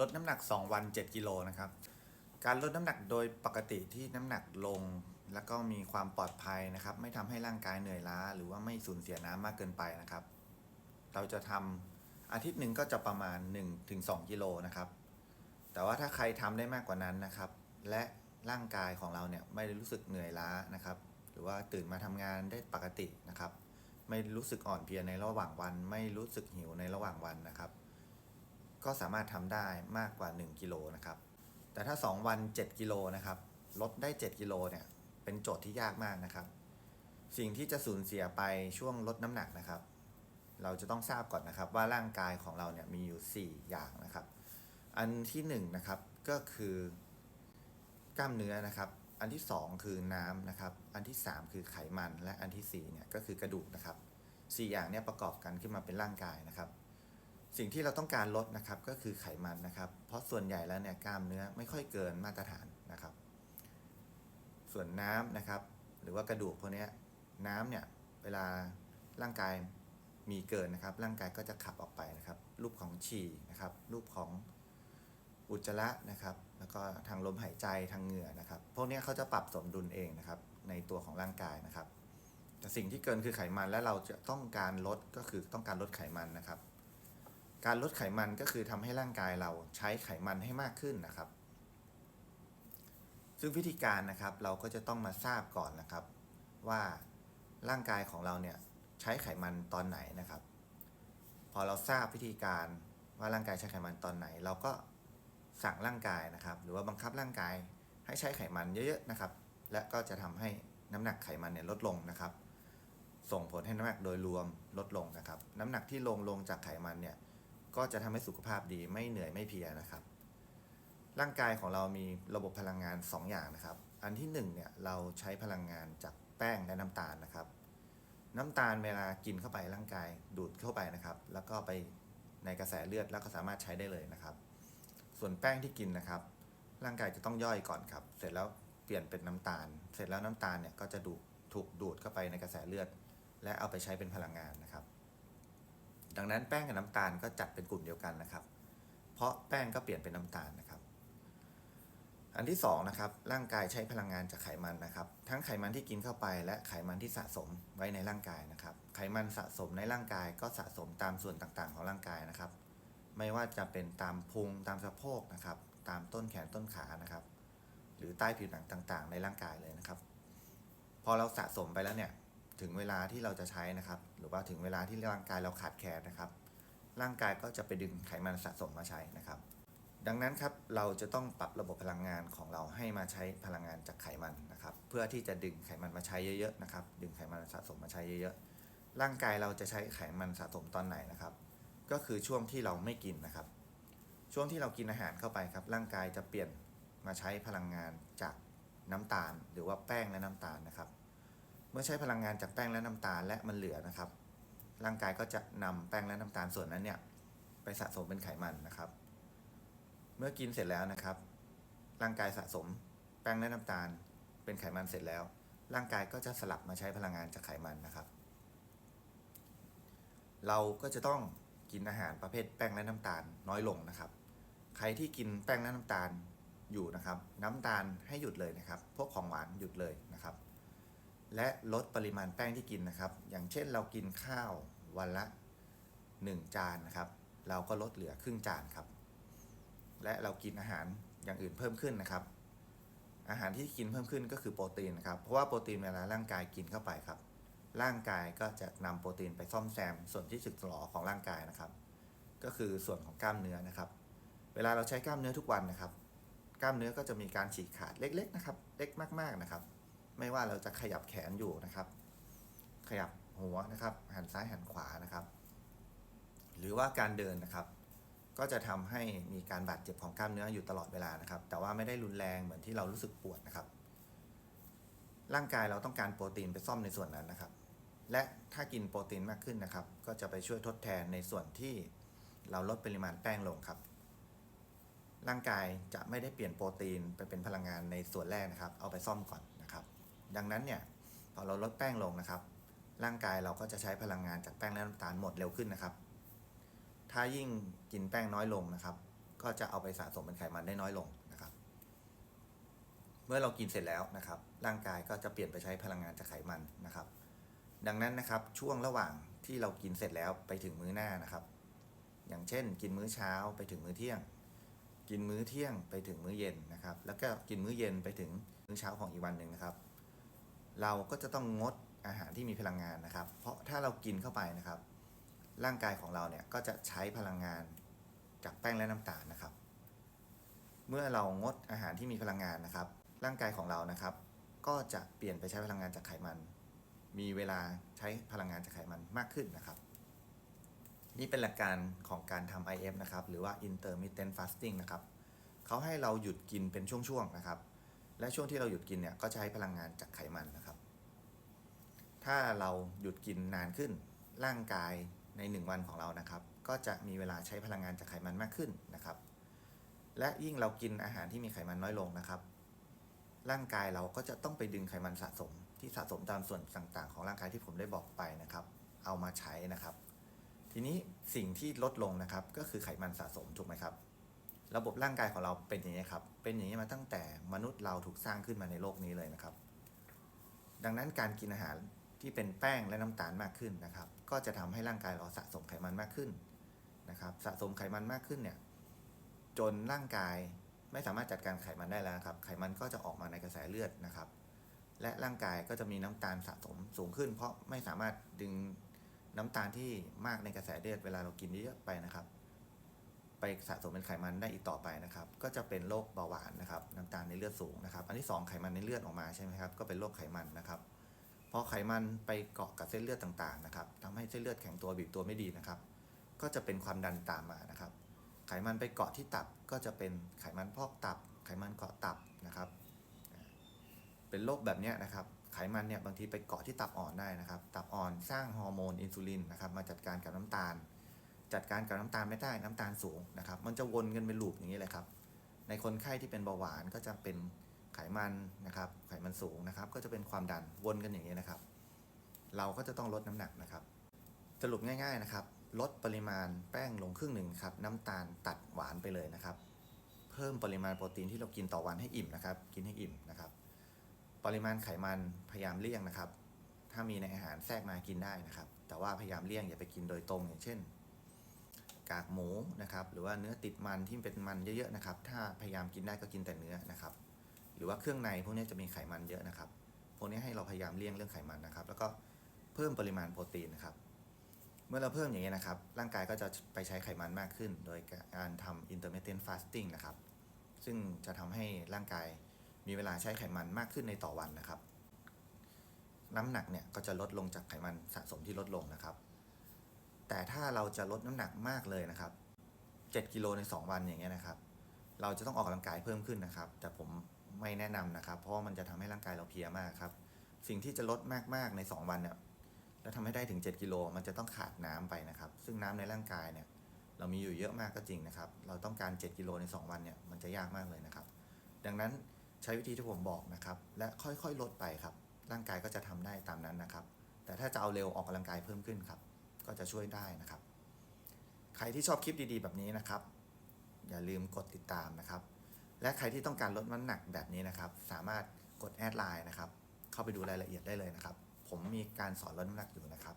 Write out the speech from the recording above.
ลดน้ำหนัก 2 วัน 7 กิโลนะครับ การลดน้ำหนักโดยปกติที่น้ำหนักลง แล้วก็มีความปลอดภัยนะครับ ไม่ทำให้ร่างกายเหนื่อยล้า หรือว่าไม่สูญเสียน้ำมากเกินไปนะครับ เราจะทำอาทิตย์หนึ่งก็จะประมาณ 1-2 กิโลนะครับ แต่ว่าถ้าใครทำได้มากกว่านั้นนะครับ และร่างกายของเราเนี่ยไม่ได้รู้สึกเหนื่อยล้านะครับ หรือว่าตื่นมาทำงานได้ปกตินะครับ ไม่รู้สึกอ่อนเพลียในระหว่างวัน ไม่รู้สึกหิวในระหว่างวันนะครับ ก็สามารถทำได้มากกว่า 1กิโลนะครับ แต่ถ้า 2 วัน 7กิโลนะครับ ลดได้ 7กิโลเนี่ย เป็นโจทย์ที่ยากมากนะครับ สิ่งที่จะสูญเสียไปช่วงลดน้ำหนักนะครับ เราจะต้องทราบก่อนนะครับ ว่าร่างกายของเราเนี่ยมีอยู่ 4 อย่างนะครับ อันที่1นงนะครับก็คือกล้ามเนื้อนะครับ อันที่ 2 คือน้ำนะครับ อันที่ 3 คือไขมัน และอันที่4เนี่ยก็คือกระดูกนะครับสี่อย่างเนี้ประกอบกันขึ้นมาเป็นร่างกายนะครับ สิ่งที่เราต้องการลดนะครับก็คือไขมันนะครับ เพราะส่วนใหญ่แล้วเนี่ยกล้ามเนื้อไม่ค่อยเกินมาตรฐานนะครับ ส่วนน้ำนะครับ หรือว่ากระดูกพวกนี้น้ำเนี่ยเวลาร่างกายมีเกินนะครับ ร่างกายก็จะขับออกไปนะครับ รูปของฉี่นะครับ รูปของอุจจาระนะครับ แล้วก็ทางลมหายใจทางเหงื่อนะครับ พวกนี้เขาจะปรับสมดุลเองนะครับ ในตัวของร่างกายนะครับ แต่สิ่งที่เกินคือไขมันและเราจะต้องการลดก็คือต้องการลดไขมันนะครับ การลดไขมันก็คือทำให้ร่างกายเราใช้ไขมันให้มากขึ้นนะครับ ซึ่งวิธีการนะครับเราก็จะต้องมาทราบก่อนนะครับ ว่าร่างกายของเราเนี่ยใช้ไขมันตอนไหนนะครับ พอเราทราบวิธีการว่าร่างกายใช้ไขมันตอนไหน เราก็สั่งร่างกายนะครับ หรือว่าบังคับร่างกายให้ใช้ไขมันเยอะๆนะครับ และก็จะทำให้น้ำหนักไขมันเนี่ยลดลงนะครับ ส่งผลให้น้ำหนักโดยรวมลดลงนะครับ น้ำหนักที่ลงลงจากไขมันเนี่ย ก็จะทำให้สุขภาพดีไม่เหนื่อยไม่เพียนะครับ ร่างกายของเรามีระบบพลังงาน 2 อย่างนะครับ อันที่1เนี่ยเราใช้พลังงานจากแป้งและน้ำตาลนะครับ น้ำตาลเวลากินเข้าไปร่างกายดูดเข้าไปนะครับ แล้วก็ไปในกระแสเลือดแล้วก็สามารถใช้ได้เลยนะครับ ส่วนแป้งที่กินนะครับ ร่างกายจะต้องย่อยก่อนครับ เสร็จแล้วเปลี่ยนเป็นน้ำตาล เสร็จแล้วน้ำตาลเนี่ยก็จะดูถูกดูดเข้าไปในกระแสเลือด และเอาไปใช้เป็นพลังงานนะครับ ดังนั้นแป้งกับน้ำตาลก็จัดเป็นกลุ่มเดียวกันนะครับ เพราะแป้งก็เปลี่ยนเป็นน้ำตาลนะครับ อันที่2นะครับร่างกายใช้พลังงานจากไขมันนะครับ ทั้งไขมันที่กินเข้าไป และไขมันที่สะสมไว้ในร่างกายนะครับ ไขมันสะสมในร่างกายก็สะสมตามส่วนต่างๆ ของร่างกายนะครับ ไม่ว่าจะเป็นตามพุงตามสะโพกนะครับ ตามต้นแขนต้นขานะครับ หรือใต้ผิวหนังต่างๆ ในร่างกายเลยนะครับ พอเราสะสมไปแล้วเนี่ยถึงเวลาที่เราจะใช้นะครับ หรือว่าถึงเวลาที่ร่างกายเราขาดแคลนนะครับ ร่างกายก็จะไปดึงไขมันสะสมมาใช้นะครับ ดังนั้นครับเราจะต้องปรับระบบพลังงานของเราให้มาใช้พลังงานจากไขมันนะครับ เพื่อที่จะดึงไขมันมาใช้เยอะๆนะครับ ดึงไขมันสะสมมาใช้เยอะๆร่างกายเราจะใช้ไขมันสะสมตอนไหนนะครับ ก็คือช่วงที่เราไม่กินนะครับ ช่วงที่เรากินอาหารเข้าไปครับ ร่างกายจะเปลี่ยนมาใช้พลังงานจากน้ำตาล หรือว่าแป้งและน้ำตาลนะครับ เมื่อใช้พลังงานจากแป้งและน้ำตาลและมันเหลือนะครับ ร่างกายก็จะนำแป้งและน้ำตาลส่วนนั้นเนี่ยไปสะสมเป็นไขมันนะครับ เมื่อกินเสร็จแล้วนะครับ ร่างกายสะสมแป้งและน้ำตาล เป็นไขมันเสร็จแล้ว ร่างกายก็จะสลับมาใช้พลังงานจากไขมันนะครับ เราก็จะต้องกินอาหารประเภทแป้งและน้ำตาลน้อยลงนะครับ ใครที่กินแป้งและน้ำตาลอยู่นะครับ น้ำตาลให้หยุดเลยนะครับ พวกของหวานหยุดเลยนะครับ และลดปริมาณแป้งที่กินนะครับ อย่างเช่นเรากินข้าววันละ 1 จานนะครับ เราก็ลดเหลือครึ่งจานครับ และเรากินอาหารอย่างอื่นเพิ่มขึ้นนะครับ อาหารที่กินเพิ่มขึ้นก็คือโปรตีนนะครับ เพราะว่าโปรตีนเวลาร่างกายกินเข้าไปครับ ร่างกายก็จะนำโปรตีนไปซ่อมแซมส่วนที่สึกหรอของร่างกายนะครับ ก็คือส่วนของกล้ามเนื้อนะครับ เวลาเราใช้กล้ามเนื้อทุกวันนะครับ กล้ามเนื้อก็จะมีการฉีกขาดเล็กๆนะครับ เล็กมากๆนะครับ ไม่ว่าเราจะขยับแขนอยู่นะครับ ขยับหัวนะครับ หันซ้ายหันขวานะครับ หรือว่าการเดินนะครับ ก็จะทำให้มีการบาดเจ็บของกล้ามเนื้ออยู่ตลอดเวลานะครับ แต่ว่าไม่ได้รุนแรงเหมือนที่เรารู้สึกปวดนะครับ ร่างกายเราต้องการโปรตีนไปซ่อมในส่วนนั้นนะครับ และถ้ากินโปรตีนมากขึ้นนะครับ ก็จะไปช่วยทดแทนในส่วนที่เราลดปริมาณแป้งลงครับ ร่างกายจะไม่ได้เปลี่ยนโปรตีนไปเป็นพลังงานในส่วนแรกนะครับ เอาไปซ่อมก่อน ดังนั้นเนี่ยพอเราลดแป้งลงนะครับ ร่างกายเราก็จะใช้พลังงานจากแป้งและน้ำตาลหมดเร็วขึ้นนะครับ ถ้ายิ่งกินแป้งน้อยลงนะครับ ก็จะเอาไปสะสมเป็นไขมันได้น้อยลงนะครับ เมื่อเรากินเสร็จแล้วนะครับ ร่างกายก็จะเปลี่ยนไปใช้พลังงานจากไขมันนะครับ ดังนั้นนะครับช่วงระหว่างที่เรากินเสร็จแล้วไปถึงมื้อหน้านะครับ อย่างเช่น กินมื้อเช้าไปถึงมื้อเที่ยง กินมื้อเที่ยงไปถึงมื้อเย็นนะครับ แล้วก็กินมื้อเย็นไปถึงมื้อเช้าของอีกวันหนึ่งนะครับ เราก็จะต้องงดอาหารที่มีพลังงานนะครับ เพราะถ้าเรากินเข้าไปนะครับ ร่างกายของเราเนี่ยก็จะใช้พลังงานจากแป้งและน้ำตาลนะครับ เมื่อเรางดอาหารที่มีพลังงานนะครับ ร่างกายของเรานะครับ ก็จะเปลี่ยนไปใช้พลังงานจากไขมัน มีเวลาใช้พลังงานจากไขมันมากขึ้นนะครับ นี่เป็นหลักการของการทำ IF นะครับ หรือว่า intermittent fasting นะครับเขาให้เราหยุดกินเป็นช่วงๆนะครับ และช่วงที่เราหยุดกินเนี่ยก็ใช้พลังงานจากไขมันนะครับ ถ้าเราหยุดกินนานขึ้นร่างกายใน 1 วันของเรานะครับ ก็จะมีเวลาใช้พลังงานจากไขมันมากขึ้นนะครับ และยิ่งเรากินอาหารที่มีไขมันน้อยลงนะครับ ร่างกายเราก็จะต้องไปดึงไขมันสะสม ที่สะสมตามส่วนต่างๆ ของร่างกายที่ผมได้บอกไปนะครับ เอามาใช้นะครับ ทีนี้สิ่งที่ลดลงนะครับก็คือไขมันสะสมถูกไหมครับ ระบบร่างกายของเราเป็นอย่างนี้ครับ เป็นอย่างนี้มาตั้งแต่มนุษย์เราถูกสร้างขึ้นมาในโลกนี้เลยนะครับ ดังนั้นการกินอาหารที่เป็นแป้งและน้ำตาลมากขึ้นนะครับ ก็จะทำให้ร่างกายเราสะสมไขมันมากขึ้นนะครับ สะสมไขมันมากขึ้นเนี่ย จนร่างกายไม่สามารถจัดการไขมันได้แล้วครับ ไขมันก็จะออกมาในกระแสเลือดนะครับ และร่างกายก็จะมีน้ำตาลสะสมสูงขึ้น เพราะไม่สามารถดึงน้ำตาลที่มากในกระแสเลือดเวลาเรากินเยอะไปนะครับ ไปสะสมเป็นไขมันได้อีกต่อไปนะครับ ก็จะเป็นโรคเบาหวานนะครับ น้ำตาลในเลือดสูงนะครับ อันที่สองไขมันในเลือดออกมาใช่ไหมครับ ก็เป็นโรคไขมันนะครับพอไขมันไปเกาะกับเส้นเลือดต่างๆนะครับทำให้เส้นเลือดแข็งตัวบีบตัวไม่ดีนะครับ ก็จะเป็นความดันตามมานะครับ ไขมันไปเกาะที่ตับก็จะเป็นไขมันพอกตับ ไขมันเกาะตับนะครับ เป็นโรคแบบนี้นะครับ ไขมันเนี่ยบางทีไปเกาะที่ตับอ่อนได้นะครับ ตับอ่อนสร้างฮอร์โมนอินซูลินนะครับ มาจัดการกับน้ำตาล จัดการกับน้ำตาลไม่ได้น้ำตาลสูงนะครับ มันจะวนกันเป็นลูปอย่างนี้เลยครับ ในคนไข้ที่เป็นเบาหวานก็จะเป็นไขมันนะครับ ไขมันสูงนะครับ ก็จะเป็นความดันวนกันอย่างนี้นะครับ เราก็จะต้องลดน้ำหนักนะครับ สรุปง่าย ๆนะครับ ลดปริมาณแป้งลงครึ่งหนึ่งครับ น้ำตาลตัดหวานไปเลยนะครับ เพิ่มปริมาณโปรตีนที่เรากินต่อวันให้อิ่มนะครับ กินให้อิ่มนะครับ ปริมาณไขมันพยายามเลี่ยงนะครับ ถ้ามีในอาหารแทรกมากินได้นะครับ แต่ว่าพยายามเลี่ยงอย่าไปกินโดยตรงอย่างเช่น กากหมูนะครับ หรือว่าเนื้อติดมันที่เป็นมันเยอะๆนะครับ ถ้าพยายามกินได้ก็กินแต่เนื้อนะครับ หรือว่าเครื่องในพวกนี้จะมีไขมันเยอะนะครับ พวกนี้ให้เราพยายามเลี่ยงเรื่องไขมันนะครับ แล้วก็เพิ่มปริมาณโปรตีนนะครับ เมื่อเราเพิ่มอย่างนี้นะครับ ร่างกายก็จะไปใช้ไขมันมากขึ้น โดยการทำ intermittent fasting นะครับ ซึ่งจะทำให้ร่างกายมีเวลาใช้ไขมันมากขึ้นในต่อวันนะครับ น้ำหนักเนี่ยก็จะลดลงจากไขมันสะสมที่ลดลงนะครับ แต่ถ้าเราจะลดน้ำหนักมากเลยนะครับ 7 กิโลใน 2 วันอย่างเงี้ยนะครับ เราจะต้องออกกำลังกายเพิ่มขึ้นนะครับ แต่ผมไม่แนะนำนะครับ เพราะมันจะทำให้ร่างกายเราเพลียมากครับ สิ่งที่จะลดมากๆใน 2 วันเนี่ยแล้วทำให้ได้ถึง 7 กิโลมันจะต้องขาดน้ำไปนะครับ ซึ่งน้ำในร่างกายเนี่ยเรามีอยู่เยอะมากก็จริงนะครับ เราต้องการ 7 กิโลใน 2 วันเนี่ยมันจะยากมากเลยนะครับ ดังนั้นใช้วิธีที่ผมบอกนะครับ และค่อยๆลดไปครับ ร่างกายก็จะทำได้ตามนั้นนะครับ แต่ถ้าจะเอาเร็วออกกำลังกายเพิ่มขึ้นครับ ก็จะช่วยได้นะครับ ใครที่ชอบคลิปดีๆ แบบนี้นะครับ อย่าลืมกดติดตามนะครับ และใครที่ต้องการลดน้ำหนักแบบนี้นะครับ สามารถกดแอดไลน์นะครับ เข้าไปดูรายละเอียดได้เลยนะครับ ผมมีการสอนลดน้ำหนักอยู่นะครับ